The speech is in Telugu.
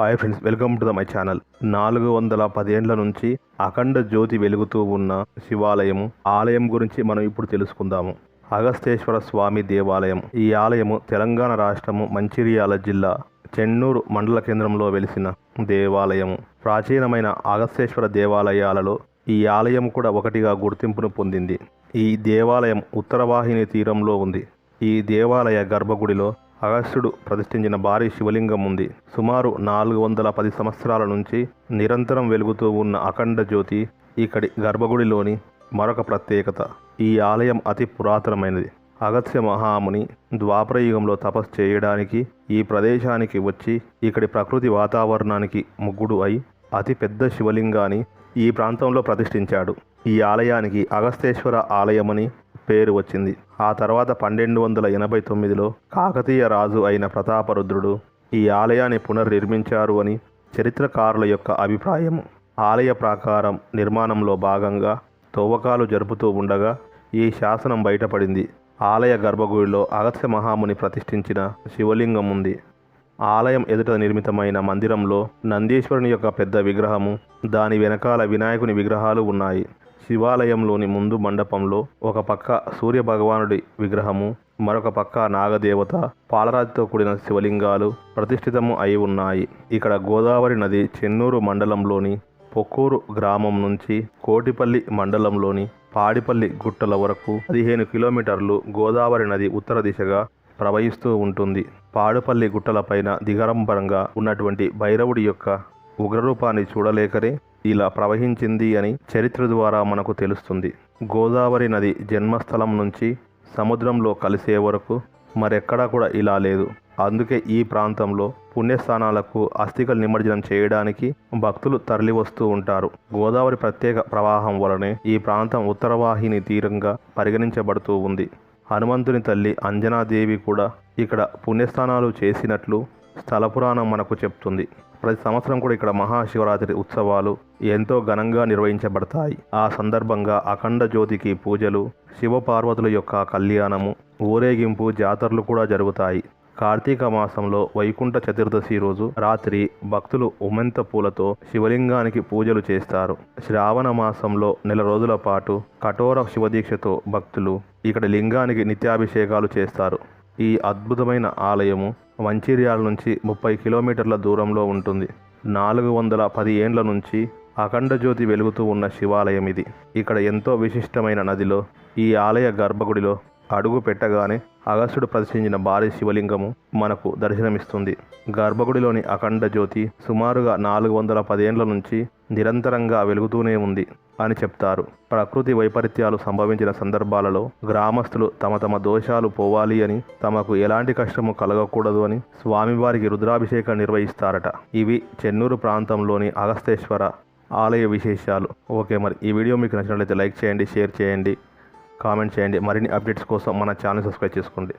Hi friends welcome to the my channel. నాలుగు వందల పదేండ్ల నుంచి అఖండ జ్యోతి వెలుగుతూ ఉన్న శివాలయము ఆలయం గురించి మనం ఇప్పుడు తెలుసుకుందాము. అగస్తేశ్వర స్వామి దేవాలయం. ఈ ఆలయము తెలంగాణ రాష్ట్రము మంచిర్యాల జిల్లా చెన్నూరు మండల కేంద్రంలో వెలిసిన దేవాలయము. ప్రాచీనమైన అగస్తేశ్వర దేవాలయాలలో ఈ ఆలయం కూడా ఒకటిగా గుర్తింపును పొందింది. ఈ దేవాలయం ఉత్తరవాహిని తీరంలో ఉంది. ఈ దేవాలయ గర్భగుడిలో అగస్త్యుడు ప్రతిష్ఠించిన భారీ శివలింగం ఉంది. సుమారు నాలుగు వందల పది సంవత్సరాల నుంచి నిరంతరం వెలుగుతూ ఉన్న అఖండ జ్యోతి ఇక్కడి గర్భగుడిలోని మరొక ప్రత్యేకత. ఈ ఆలయం అతి పురాతనమైనది. అగస్త్య మహాముని ద్వాపరయుగంలో తపస్సు చేయడానికి ఈ ప్రదేశానికి వచ్చి ఇక్కడి ప్రకృతి వాతావరణానికి ముగ్గుడు అయి అతి పెద్ద శివలింగాన్ని ఈ ప్రాంతంలో ప్రతిష్ఠించాడు. ఈ ఆలయానికి అగస్తేశ్వర ఆలయమని పేరు వచ్చింది. ఆ తర్వాత పన్నెండు వందల ఎనభై తొమ్మిదిలో కాకతీయ రాజు అయిన ప్రతాపరుద్రుడు ఈ ఆలయాన్ని పునర్నిర్మించారు అని చరిత్రకారుల యొక్క అభిప్రాయం. ఆలయ ప్రాకారం నిర్మాణంలో భాగంగా తవ్వకాలు జరుపుతూ ఉండగా ఈ శాసనం బయటపడింది. ఆలయ గర్భగుడిలో అగస్త్య మహాముని ప్రతిష్ఠించిన శివలింగం ఉంది. ఆలయం ఎదుట నిర్మితమైన మందిరంలో నందీశ్వరుని యొక్క పెద్ద విగ్రహము దాని వెనకాల వినాయకుని విగ్రహాలు ఉన్నాయి. శివాలయంలోని ముందు మండపంలో ఒక పక్క సూర్య భగవానుడి విగ్రహము మరొక పక్క నాగదేవత పాలరాతితో కూడిన శివలింగాలు ప్రతిష్ఠితము అయి ఉన్నాయి. ఇక్కడ గోదావరి నది చెన్నూరు మండలంలోని పొక్కూరు గ్రామం నుంచి కోటిపల్లి మండలంలోని పాడిపల్లి గుట్టల వరకు పదిహేను కిలోమీటర్లు గోదావరి నది ఉత్తర దిశగా ప్రవహిస్తూ ఉంటుంది. పాడుపల్లి గుట్టలపైన దిగరంబరంగా ఉన్నటువంటి భైరవుడి యొక్క ఉగ్రరూపాన్ని చూడలేకనే ఇలా ప్రవహించింది అని చరిత్ర ద్వారా మనకు తెలుస్తుంది. గోదావరి నది జన్మస్థలం నుంచి సముద్రంలో కలిసే వరకు మరెక్కడా కూడా ఇలా లేదు. అందుకే ఈ ప్రాంతంలో పుణ్యస్థానాలకు అస్థికలు నిమజ్జనం చేయడానికి భక్తులు తరలివస్తూ ఉంటారు. గోదావరి ప్రత్యేక ప్రవాహం వలనే ఈ ప్రాంతం ఉత్తరవాహిని తీరంగా పరిగణించబడుతూ ఉంది. హనుమంతుని తల్లి అంజనాదేవి కూడా ఇక్కడ పుణ్యస్థానాలు చేసినట్లు స్థల పురాణం మనకు చెప్తుంది. ప్రతి సంవత్సరం కూడా ఇక్కడ మహాశివరాత్రి ఉత్సవాలు ఎంతో ఘనంగా నిర్వహించబడతాయి. ఆ సందర్భంగా అఖండ జ్యోతికి పూజలు శివపార్వతుల యొక్క కళ్యాణము ఊరేగింపు జాతరలు కూడా జరుగుతాయి. కార్తీక మాసంలో వైకుంఠ చతుర్దశి రోజు రాత్రి భక్తులు ఉమెంత పూలతో శివలింగానికి పూజలు చేస్తారు. శ్రావణ మాసంలో నెల రోజుల పాటు కఠోర శివదీక్షతో భక్తులు ఇక్కడ లింగానికి నిత్యాభిషేకాలు చేస్తారు. ఈ అద్భుతమైన ఆలయము మంచిర్యాల నుంచి ముప్పై కిలోమీటర్ల దూరంలో ఉంటుంది. నాలుగు వందల పది ఏండ్ల నుంచి అఖండ జ్యోతి వెలుగుతూ ఉన్న శివాలయం ఇది. ఇక్కడ ఎంతో విశిష్టమైన నదిలో ఈ ఆలయ గర్భగుడిలో అడుగు పెట్టగానే అగస్త్యుడు ప్రదర్శించిన భారీ శివలింగము మనకు దర్శనమిస్తుంది. గర్భగుడిలోని అఖండ జ్యోతి సుమారుగా నాలుగు వందల పదేండ్ల నుంచి నిరంతరంగా వెలుగుతూనే ఉంది. అని చెప్తారు. ప్రకృతి వైపరీత్యాలు సంభవించిన సందర్భాలలో గ్రామస్తులు తమ తమ దోషాలు పోవాలి అని తమకు ఎలాంటి కష్టము కలగకూడదు అని స్వామివారికి రుద్రాభిషేకం నిర్వహిస్తారట. ఇవి చెన్నూరు ప్రాంతంలోని అగస్తేశ్వర ఆలయ విశేషాలు. ఓకే మరి ఈ వీడియో మీకు నచ్చినట్లయితే లైక్ చేయండి షేర్ చేయండి కామెంట్ చేయండి. మరిన్ని అప్డేట్స్ కోసం మన ఛానల్ సబ్స్క్రైబ్ చేసుకోండి.